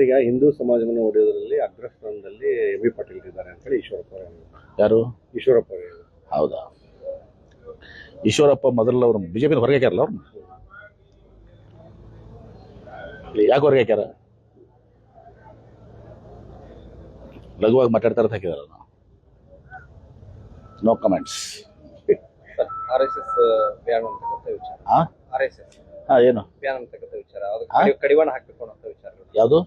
ಈಗ ಹಿಂದೂ ಸಮಾಜವನ್ನು ಹೊಡೆಯೋದ್ರಲ್ಲಿ ಅಗ್ರಸ್ಥಾನದಲ್ಲಿ ಎಂ ಬಿ ಪಾಟೀಲ್ ಇದ್ದಾರೆ ಅಂತ ಹೇಳಿ ಈಶ್ವರಪ್ಪ ಅವರು ಯಾರು? ಈಶ್ವರಪ್ಪ ಅವರು ಹೇಳಿದ್ರು. ಹೌದಾ? ಈಶ್ವರಪ್ಪ ಮೊದಲು ಅವ್ರು ಬಿಜೆಪಿ ಹೊರಗೆ ಹಾಕ್ಯಾರಲ್ಲ ಅವ್ರು ಯಾಕೆ ಹೊರಗೆ ಹಾಕ್ಯಾರ? ಲಘುವಾಗಿ ಮಾತಾಡ್ತಾರ ಅಂತ ಹಾಕಿದಾರ no comments R S S ban ಅಂತಕ್ಕಂಥ ವಿಚಾರ. ಆ? ಆರ್ ಎಸ್ ಎಸ್ ಹಾ ಏನು? ಬ್ಯಾನ್ ಅಂತಕ್ಕಂಥ ವಿಚಾರ. ಅದಕ್ಕೆ ಕಡಿವಾಣ ಹಾಕಬೇಕು ಅನ್ನೋ ವಿಚಾರ ಯಾವುದು?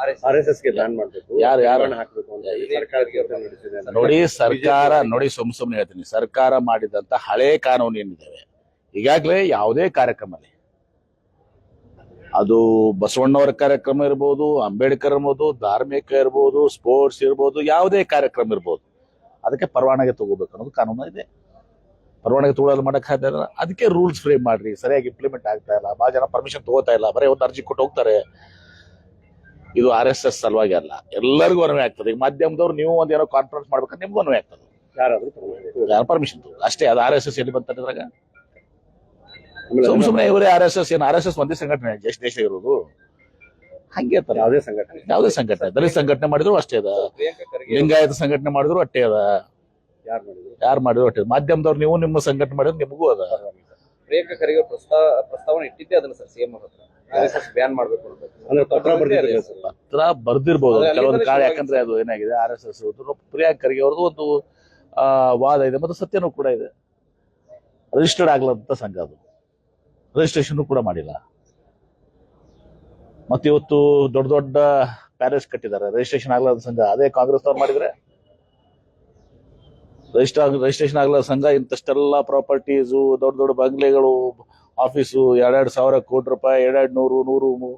ಆರ್ ಎಸ್ ಎಸ್ ಎಸ್ಗೆ ಬ್ಯಾನ್ ಮಾಡಬೇಕು. ಯಾರು- ಯಾರು? ಹಾಕಬೇಕು ಅಂತ ಸರ್ಕಾರಕ್ಕೆ ನೋಡಿ ಸರ್ಕಾರ ನೋಡಿ ಸುಮ್ ಸುಮ್ಮನೆ ಹೇಳ್ತೀನಿ. ಸರ್ಕಾರ ಮಾಡಿದಂತ ಹಳೆ ಕಾನೂನು ಏನಿದ್ದಾವೆ ಈಗಾಗಲೇ ಯಾವುದೇ ಕಾರ್ಯಕ್ರಮದಲ್ಲಿ. ಅದು ಬಸವಣ್ಣವರ ಕಾರ್ಯಕ್ರಮ ಇರ್ಬೋದು ಅಂಬೇಡ್ಕರ್ ಇರ್ಬೋದು ಧಾರ್ಮಿಕ ಇರ್ಬೋದು ಸ್ಪೋರ್ಟ್ಸ್ ಇರ್ಬೋದು ಯಾವುದೇ ಕಾರ್ಯಕ್ರಮ ಇರ್ಬೋದು. ಅದಕ್ಕೆ ಪರವಾನಗಿ ತಗೋಬೇಕು ಅನ್ನೋದು ಕಾನೂನು ಇದೆ. ಪರವಾನಗಿ ತಗೊಳ್ಳೋದು ಮಾಡಕ್ ಇಲ್ಲ. ಅದಕ್ಕೆ ರೂಲ್ಸ್ ಫ್ರೇಮ್ ಮಾಡ್ರಿ. ಸರಿಯಾಗಿ ಇಂಪ್ಲಿಮೆಂಟ್ ಆಗ್ತಾ ಇಲ್ಲ. ಬಹಳ ಜನ ಪರ್ಮಿಷನ್ ತಗೋತಾ ಇಲ್ಲ. ಬರೀ ಒಂದು ಅರ್ಜಿ ಕೊಟ್ಟು ಹೋಗ್ತಾರೆ. ಇದು ಆರ್ ಎಸ್ ಎಸ್ ಸಲುವಾಗಿ ಅಲ್ಲ. ಎಲ್ಲರಿಗೂ ಅನ್ವಯ ಆಗ್ತದೆ. ಈಗ ಮಾಧ್ಯಮದವ್ರು ನೀವು ಒಂದೇನೋ ಏನೋ ಕಾನ್ಫರೆನ್ಸ್ ಮಾಡ್ಬೇಕಾದ್ರೆ ನಿಮ್ಗೂ ಅನ್ವಯ ಆಗ್ತದೆ. ಯಾರಾದ್ರೂ ಪರ್ಮಿಷನ್ ಅಷ್ಟೇ ಅದು ಆರ್ ಎಸ್ ಎಸ್ ಎಲ್ಲಿ ಬಂತಾರೆ ಇದ್ರಾಗ? ಸುಮ್ ಸುಮ್ನೆ ಇವರೇ ಆರ್ ಎಸ್ ಎಸ್ ಏನು ಆರ್ ಎಸ್ ಎಸ್ ಒಂದೇ ಸಂಘಟನೆ ಎಷ್ಟು ದೇಶ ಇರೋದು? ಹಂಗೆ ಯಾವುದೇ ಸಂಘಟನೆ. ಯಾವುದೇ ಸಂಘಟನೆ ದಲಿತ ಸಂಘಟನೆ ಮಾಡಿದ್ರು ಅಷ್ಟೇ ಅದ. ಲಿಂಗಾಯತ ಸಂಘಟನೆ ಮಾಡಿದ್ರು ಅಷ್ಟೇ ಅದ. ಯಾರು ಮಾಡಿದ್ರು? ಯಾರು ಮಾಡಿದ್ರು ಅಷ್ಟೇ. ಮಾಧ್ಯಮದವ್ರು ನೀವು ನಿಮ್ಮ ಸಂಘಟನೆ ಮಾಡಿದ್ರು ನಿಮಗೂ ಅದ. ಪ್ರಿಯಾಂಕಾ ಖರ್ಗೆ ಪ್ರಸ್ತಾವ ಪ್ರಸ್ತಾವನೆ ಇಟ್ಟಿದ್ದೆ ಅದನ್ನ ಸರ್ ಸಿಎಂ ಅವ್ರ ಹತ್ರ. ಬ್ಯಾನ್ ಮಾಡ್ಬೇಕು ಅಂತ ಅಂದ್ರೆ ಪತ್ರ ಬರ್ದಿರ್ಬೋದು. ಕೆಲವೊಂದು ಕಾಳ ಯಾಕಂದ್ರೆ ಅದು ಏನಾಗಿದೆ R S S Priyank Kharge ಅವ್ರದ್ದು ಒಂದು ಆ, ವಾದ ಇದೆ ಮತ್ತು ಸತ್ಯನೂ ಕೂಡ ಇದೆ. ರಿಜಿಸ್ಟರ್ಡ್ ಆಗ್ಲಂತ ಸಂಘ ಅದು. ರಿಜಿಸ್ಟ್ರೇಷನ್ ಕೂಡ ಮಾಡಿಲ್ಲ. ಮತ್ತೆ ಇವತ್ತು ದೊಡ್ಡ ದೊಡ್ಡ ಪ್ಯಾಲೇಸ್ ಕಟ್ಟಿದ್ದಾರೆ. ರಿಜಿಸ್ಟ್ರೇಷನ್ ಆಗ್ಲಾದ ಸಂಘ. ಅದೇ ಕಾಂಗ್ರೆಸ್ ಅವ್ರು ಮಾಡಿದ್ರೆ? ರಿಜಿಸ್ಟರ್ ರಿಜಿಸ್ಟ್ರೇಷನ್ ಆಗ್ಲಾದ ಸಂಘ ಇಂತಷ್ಟೆಲ್ಲ ಪ್ರಾಪರ್ಟೀಸು ದೊಡ್ಡ ದೊಡ್ಡ ಬಂಗ್ಲೆಗಳು ಆಫೀಸು ಎರಡೆರಡು ಸಾವಿರ ಕೋಟಿ ರೂಪಾಯಿ ಎರಡೆರಡು ನೂರು ನೂರು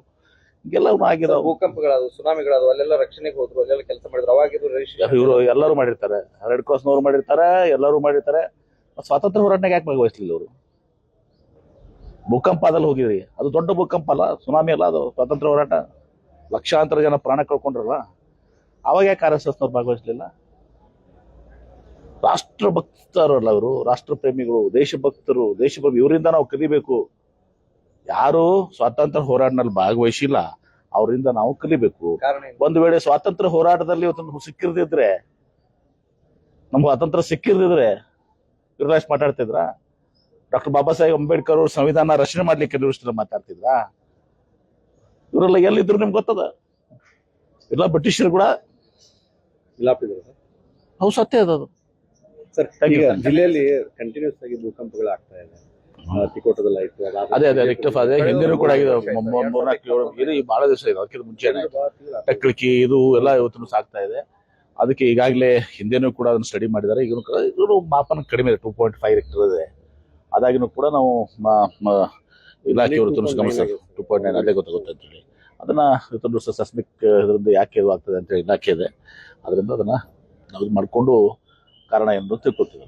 ಎಲ್ಲವೂ ಆಗಿದಾವೆ. ಭೂಕಂಪಗಳಾದವು ಸುನಾಮಿಗಳಾದವು ಅಲ್ಲೆಲ್ಲ ರಕ್ಷಣೆಗೆ ಹೋದ್ರು ಅಲ್ಲೆಲ್ಲ ಕೆಲಸ ಮಾಡಿದ್ರು. ಅವಾಗಿದ್ರು ಇವರು ಎಲ್ಲರೂ ಮಾಡಿರ್ತಾರೆ. ರೆಡ್ ಕ್ರಾಸ್ನವ್ರು ಮಾಡಿರ್ತಾರೆ ಎಲ್ಲರೂ ಮಾಡಿರ್ತಾರೆ. ಸ್ವಾತಂತ್ರ್ಯ ಹೋರಾಟನಾಗ ಯಾಕೆ ಭಾಗವಹಿಸ್ಲಿಲ್ಲ ಅವರು ಭೂಕಂಪ ಅದಲ್ಲಿ ಹೋಗಿದ್ರಿ. ಅದು ದೊಡ್ಡ ಭೂಕಂಪ ಅಲ್ಲ ಸುನಾಮಿ ಅಲ್ಲ ಅದು ಸ್ವಾತಂತ್ರ್ಯ ಹೋರಾಟ. ಲಕ್ಷಾಂತರ ಜನ ಪ್ರಾಣ ಕಳ್ಕೊಂಡ್ರಲ್ಲ. ಅವಾಗ ಯಾಕೆ ಆರ್ ಎಸ್ ಎಸ್ನವ್ರು ಭಾಗವಹಿಸ್ಲಿಲ್ಲ? ರಾಷ್ಟ್ರ ಭಕ್ತರಲ್ಲ ಅವರು ರಾಷ್ಟ್ರ ಪ್ರೇಮಿಗಳು ದೇಶಭಕ್ತರು ದೇಶಭಕ್ತಿ ಇವರಿಂದ ನಾವು ಕಲಿಬೇಕು. ಯಾರು ಸ್ವಾತಂತ್ರ್ಯ ಹೋರಾಟದಲ್ಲಿ ಭಾಗವಹಿಸಿಲ್ಲ ಅವರಿಂದ ನಾವು ಕಲಿಬೇಕು. ಒಂದು ವೇಳೆ ಸ್ವಾತಂತ್ರ್ಯ ಹೋರಾಟದಲ್ಲಿ ಇವತ್ತು ಸಿಕ್ಕಿರದಿದ್ರೆ ನಮ್ಗೆ ಸ್ವಾತಂತ್ರ್ಯ ಸಿಕ್ಕಿರದಿದ್ರೆ ಇವ್ರಷ್ಟು ಮಾತಾಡ್ತಿದ್ರ? ಡಾಕ್ಟರ್ ಬಾಬಾ ಸಾಹೇಬ್ ಅಂಬೇಡ್ಕರ್ ಅವರು ಸಂವಿಧಾನ ರಚನೆ ಮಾಡ್ಲಿಕ್ಕೆ ದೃಷ್ಟಿಯಲ್ಲಿ ಮಾತಾಡ್ತಿದ್ರ? ಇವರೆಲ್ಲ ಎಲ್ಲಿದ್ರು ನಿಮ್ಗೆ ಗೊತ್ತದ? ಎಲ್ಲ ಬ್ರಿಟಿಷರು ಕೂಡ? ಇಲ್ಲ ಹೌದು ಸತ್ಯ ಅದು. ಸರ್ ಈಗ ಜಿಲ್ಲೆಯಲ್ಲಿ ಕಂಟಿನ್ಯೂಸ್ ಆಗಿ ಭೂಕಂಪಗಳು ಆಗ್ತಾ ಇದೆ. ಆ, ತಿಕೋಟದಲ್ಲಿ ಆಯ್ತು ಅದೇ ಅದೇ ರಿಕ್ಟಫ್ ಅದೇ ಹಿಂದಿನೂ ಕೂಡ ಆಗಿದೆ ಮೂರ್ನಾಲ್ಕು ಇದು ಬಹಳ ದಿವಸ ಇದೆ ಅದಕ್ಕಿಂತ ಮುಂಚೆ ಟಕ್ಳಿಕಿ ಇದು. ಎಲ್ಲ ಇವತ್ತು ಸಾಕ್ತಾ ಇದೆ. ಅದಕ್ಕೆ ಈಗಾಗಲೇ ಹಿಂದೆನೂ ಕೂಡ ಅದನ್ನು ಸ್ಟಡಿ ಮಾಡಿದ್ದಾರೆ. ಈಗ ಇದನ್ನು ಮಾಪನ ಕಡಿಮೆ ಇದೆ ಟೂ ಪಾಯಿಂಟ್ ಫೈವ್ ರೆಕ್ಟರ್ ಇದೆ. ಅದಾಗಿನೂ ಕೂಡ ನಾವು ಇಲಾಖೆಯವರು ಗಮನಿಸ್ತಾರೆ ಟೂ ಪಾಯಿಂಟ್ ನೈನ್ ಅದೇ ಗೊತ್ತಾಗುತ್ತೆ ಅಂತೇಳಿ ಅದನ್ನ ಇವತ್ತೊಂದು ಸಸ್ಮಿಕ್ ಇದರಿಂದ ಯಾಕೆ ಇದು ಆಗ್ತದೆ ಅಂತ ಇಲಾಖೆ ಇದೆ. ಅದರಿಂದ ಅದನ್ನ ನಾವು ಇದು ಮಾಡಿಕೊಂಡು ಕಾರಣ ಎಂದು ತಿಳ್ಕೊತೀವಿ